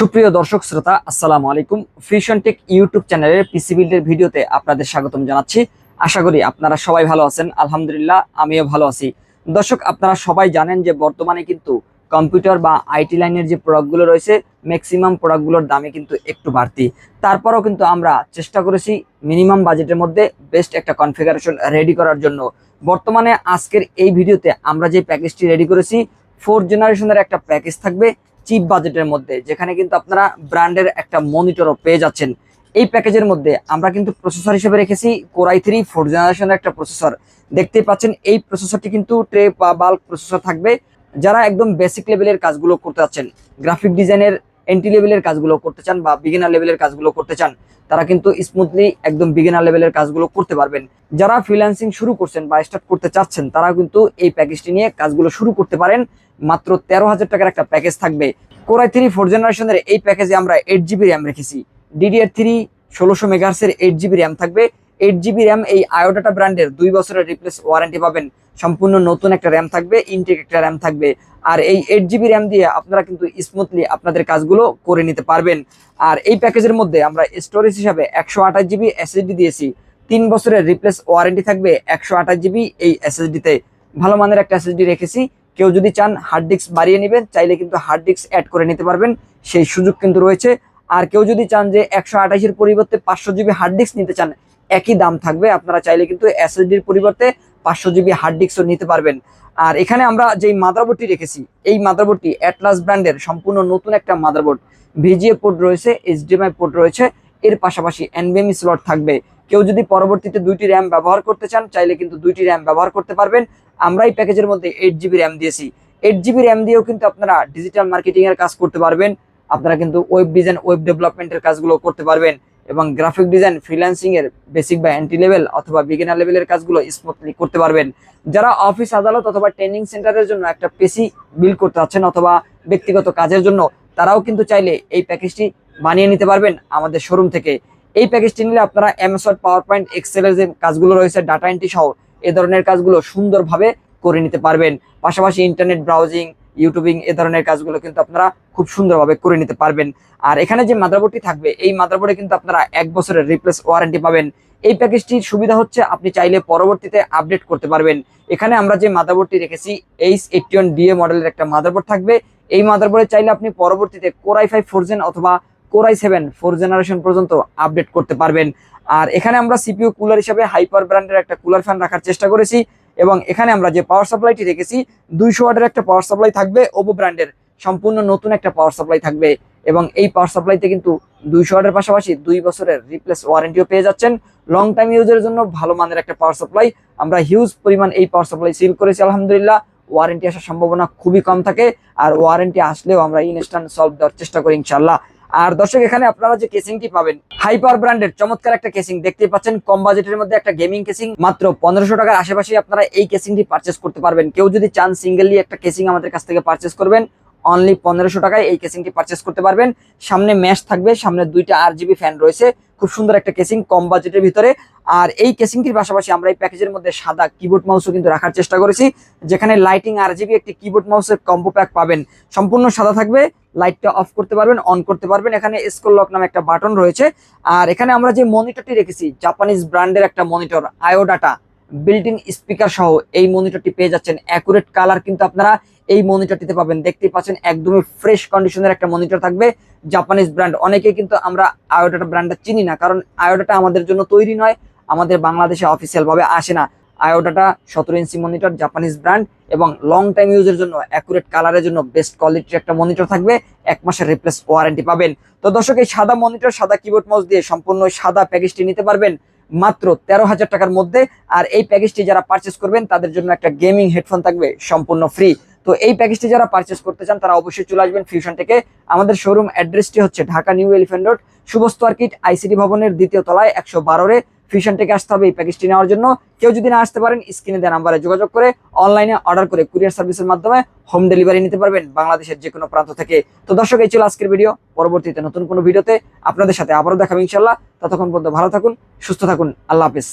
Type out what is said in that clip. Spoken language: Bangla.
সুপ্রিয় দর্শক শ্রোতা, আসসালামু আলাইকুম। ফিউশন টেক ইউটিউব চ্যানেলের পিসি বিল্ডের ভিডিওতে আপনাদের স্বাগতম জানাচ্ছি। আশা করি আপনারা সবাই ভালো আছেন। আলহামদুলিল্লাহ, আমিও ভালো আছি। দর্শক, আপনারা সবাই জানেন যে বর্তমানে কিন্তু কম্পিউটার বা আইটি লাইনের যে প্রোডাক্টগুলো রয়েছে ম্যাক্সিমাম প্রোডাক্টগুলোর দামে কিন্তু একটু বাড়তি। তারপরও কিন্তু আমরা চেষ্টা করেছি মিনিমাম বাজেটের মধ্যে বেস্ট একটা কনফিগারেশন রেডি করার জন্য। বর্তমানে আজকের এই ভিডিওতে আমরা যে প্যাকেজটি রেডি করেছি ফোর জেনারেশনের একটা প্যাকেজ থাকবে। চিপ বাজেটের মধ্যে, যেখানে কিন্তু আপনারা ব্র্যান্ডের একটা মনিটরও পেয়ে যাচ্ছেন। এই প্যাকেজের মধ্যে আমরা কিন্তু প্রসেসর হিসেবে রেখেছি, কোরাই থ্রি ফোর জেনারেশনের একটা প্রসেসর। দেখতেই পাচ্ছেন, এই প্রসেসরটি কিন্তু ট্রে বা বাল্ক প্রসেসর থাকবে, যারা একদম বেসিক লেভেলের কাজগুলো করতে চাচ্ছেন। গ্রাফিক ডিজাইনের এন্টি লেভেলের কাজগুলো করতে চান বা বিগিনার লেভেলের কাজগুলো করতে চান, তারা কিন্তু স্মুথলি একদম বিগিনার লেভেলের কাজগুলো করতে পারবেন। যারা ফ্রিল্যান্সিং শুরু করছেন বা স্টার্ট করতে চাচ্ছেন তারা কিন্তু এই প্যাকেজটি নিয়ে কাজগুলো শুরু করতে পারেন। মাত্র তেরো হাজার টাকার একটা প্যাকেজ থাকবে। কোরাই থ্রি ফোর জেনারেশনের এই প্যাকেজে আমরা এইট জিবি র্যাম রেখেছি। ডিডিআর থ্রি ষোলোশো মেগাহার্সের এইট জিবি র্যাম থাকবে। এইট জিবি র্যাম এই আয়োডাটা ব্র্যান্ডের দুই বছরের রিপ্লেস ওয়ারেন্টি পাবেন। সম্পূর্ণ নতুন একটা র্যাম থাকবে ইনটেক একটা র্যাম থাকবে। আর এই এইট জিবি র্যাম দিয়ে আপনারা কিন্তু স্মুথলি আপনাদের কাজগুলো করে নিতে পারবেন। আর এই প্যাকেজের মধ্যে আমরা স্টোরেজ হিসাবে একশো আঠাশ জিবি এসএসডি দিয়েছি। তিন বছরের রিপ্লেস ওয়ারেন্টি থাকবে একশো আঠাশ জিবি এই এসএসডিতে ভালো মানের একটা এসএসডি রেখেছি। কেউ যদি চান হার্ড ডিস্ক বাড়িয়ে নেবেন, চাইলে কিন্তু হার্ড ডিস্ক অ্যাড করে নিতে পারবেন। সেই সুযোগ কিন্তু রয়েছে। আর কেউ যদি চান যে একশো আঠাশের পরিবর্তে পাঁচশো জিবি হার্ড ডিস্ক নিতে চান, একই দাম থাকবে। আপনারা চাইলে কিন্তু এসএসডির পরিবর্তে পাঁচশো জিবি হার্ড ডিস্কও নিতে পারবেন। আর এখানে আমরা যেই মাদারবোর্ডটি রেখেছি, এই মাদারবোর্ডটি অ্যাটলাস ব্র্যান্ডের সম্পূর্ণ নতুন একটা মাদারবোর্ড। ভিজিএ পোর্ট রয়েছে এইচডিএমআই পোর্ট রয়েছে। এর পাশাপাশি এনবিএমই স্লট থাকবে। কেউ যদি পরবর্তীতে দুইটি র্যাম ব্যবহার করতে চান, চাইলে কিন্তু দুইটি র্যাম ব্যবহার করতে পারবেন। আমরা এই প্যাকেজের মধ্যে এইট জিবি র্যাম দিয়েছি। এইট জিবি র্যাম দিয়েও কিন্তু আপনারা ডিজিটাল মার্কেটিং এর কাজ করতে পারবেন। আপনারা কিন্তু ওয়েব ডিজাইন ওয়েব ডেভেলপমেন্টের কাজগুলো করতে পারবেন এবং গ্রাফিক ডিজাইন ফ্রিল্যান্সিং এর বেসিক বা এন্টি লেভেল অথবা বিগিনার লেভেলের কাজগুলো স্মুথলি করতে পারবেন। যারা অফিস আদালত অথবা ট্রেনিং সেন্টারের জন্য একটা পেসি বিল করতে চাচ্ছেন অথবা ব্যক্তিগত কাজের জন্য, তারাও কিন্তু চাইলে এই প্যাকেজটি বানিয়ে নিতে পারবেন আমাদের শোরুম থেকে। এই প্যাকেজটি নিলে আপনারা এমএসওয়ার্ড পাওয়ার পয়েন্ট এক্সেলের যে কাজগুলো রয়েছে ডাটা এন্ট্রি সহ এ ধরনের কাজগুলো সুন্দরভাবে করে নিতে পারবেন। পাশাপাশি ইন্টারনেট ব্রাউজিং ইউটিউবিং এ ধরনের কাজগুলো কিন্তু আপনারা খুব সুন্দরভাবে করে নিতে পারবেন। আর এখানে যে মাদারবোর্ডটি থাকবে, এই মাদারবোর্ডে কিন্তু আপনারা এক বছরের রিপ্লেস ওয়ারেন্টি পাবেন। এই প্যাকেজটির সুবিধা হচ্ছে আপনি চাইলে পরবর্তীতে আপডেট করতে পারবেন। এখানে আমরা যে মাদারবোর্ডটি রেখেছি এইচ এইটটি ওয়ান ডিএ মডেলের একটা মাদারবোর্ড থাকবে। এই মাদারবোর্ডে চাইলে আপনি পরবর্তীতে core i five four gen অথবা core i seven four generation পর্যন্ত আপডেট করতে পারবেন। আর এখানে আমরা সিপিইউ কুলার হিসাবে হাইপার ব্র্যান্ডের একটা কুলার ফ্যান রাখার চেষ্টা করেছি এবং এখানে আমরা যে পাওয়ার সাপ্লাইটি রেখেছি, দুইশো ওয়াটের একটা পাওয়ার সাপ্লাই থাকবে, ওপো ব্র্যান্ডের সম্পূর্ণ নতুন একটা পাওয়ার সাপ্লাই থাকবে। এবং এই পাওয়ার সাপ্লাইতে কিন্তু দুইশো ওয়াটের পাশাপাশি দুই বছরের রিপ্লেস ওয়ারেন্টিও পেয়ে যাচ্ছেন। লং টাইম ইউজের জন্য ভালো মানের একটা পাওয়ার সাপ্লাই আমরা হিউজ পরিমাণ এই পাওয়ার সাপ্লাই সিল করেছি, আলহামদুলিল্লাহ। ওয়ারেন্টি আসার সম্ভাবনা খুবই কম থাকে। আর ওয়ারেন্টি আসলেও আমরা ইনস্ট্যান্ট সলভ দেওয়ার চেষ্টা করি ইনশাল্লাহ আর দর্শক, এখানে আপনারা যে কেসিংটি পাবেন হাইপার ব্র্যান্ডের চমৎকার একটা কেসিং দেখতে পাচ্ছেন, কম বাজেটের মধ্যে একটা গেমিং কেসিং মাত্র পনেরোশো টাকার আশেপাশে আপনারা এই কেসিংটি পারচেস করতে পারবেন। কেউ যদি চান সিঙ্গেলি একটা কেসিং আমাদের কাছ থেকে পারচেস করবেন অনলি পনেরোশো টাকায় এই কেসিংটি পারচেস করতে পারবেন। সামনে ম্যাশ থাকবে, সামনে দুইটা আর ফ্যান রয়েছে। খুব সুন্দর একটা কেসিং কম বাজেটের ভিতরে। আর এই কেসিংটির পাশাপাশি আমরা এই প্যাকেজের মধ্যে সাদা কিবোর্ড মাউসও কিন্তু রাখার চেষ্টা করেছি। যেখানে লাইটিং আর জিবি একটি কিবোর্ড মাউসের কম্বো প্যাক পাবেন। সম্পূর্ণ সাদা থাকবে লাইটটা অফ করতে পারবেন অন করতে পারবেন। এখানে স্কোর লক নামে একটা বাটন রয়েছে। আর এখানে আমরা যে মনিটরটি রেখেছি জাপানিজ ব্র্যান্ডের একটা monitor IO Data built in speaker সহ এই মনিটরটি পেয়ে যাচ্ছেন। অ্যাকুরেট কালার কিন্তু আপনারা এই মনিটরটিতে পাবেন। দেখতেই পাচ্ছেন, একদমই ফ্রেশ কন্ডিশনের একটা মনিটর থাকবে। জাপানিজ ব্র্যান্ড অনেকেই কিন্তু আমরা আয়োডাটা ব্র্যান্ডটা চিনি না, কারণ আয়োডাটা আমাদের জন্য তৈরি নয়, আমাদের বাংলাদেশে অফিসিয়াল ভাবে আসে না। আয়োডাটা সতেরো ইঞ্চি মনিটর জাপানিজ ব্র্যান্ড এবং লং টাইম ইউজের জন্য অ্যাকুরেট কালারের জন্য বেস্ট কোয়ালিটির একটা মনিটর থাকবে। এক মাসের রিপ্লেস ওয়ারেন্টি পাবেন। তো দর্শক, এই সাদা মনিটর সাদা কিবোর্ড মাউস দিয়ে সম্পূর্ণ সাদা প্যাকেজটি নিতে পারবেন মাত্র তেরো হাজার টাকার মধ্যে। আর এই প্যাকেজটি যারা পারচেস করবেন, তাদের জন্য একটা গেমিং হেডফোন থাকবে, সম্পূর্ণ ফ্রি তো এই প্যাকেজটি যারা পারচেস করতে চান, তারা অবশ্যই চলে আসবেন ফিউশন থেকে। আমাদের শোরুম অ্যাড্রেসটি হচ্ছে Dhaka new Elephant road Subastu arcade ICD ভবনের দ্বিতীয় তলায় একশো বারোরে ফিউশন থেকে আসতে হবে এই প্যাকেজটি নেওয়ার জন্য। কেউ যদি না আসতে পারেন, স্ক্রিনে দেওয়া নাম্বারে যোগাযোগ করে অনলাইনে অর্ডার করে কুরিয়ার সার্ভিসের মাধ্যমে হোম ডেলিভারি নিতে পারবেন বাংলাদেশের যে কোনো প্রান্ত থেকে। তো দর্শক, এই ছিল আজকের ভিডিও পরবর্তীতে নতুন কোনো ভিডিওতে আপনাদের সাথে আবারও দেখাবো ইনশাল্লাহ ততক্ষণ পর্যন্ত ভালো থাকুন, সুস্থ থাকুন। আল্লাহ হাফিজ।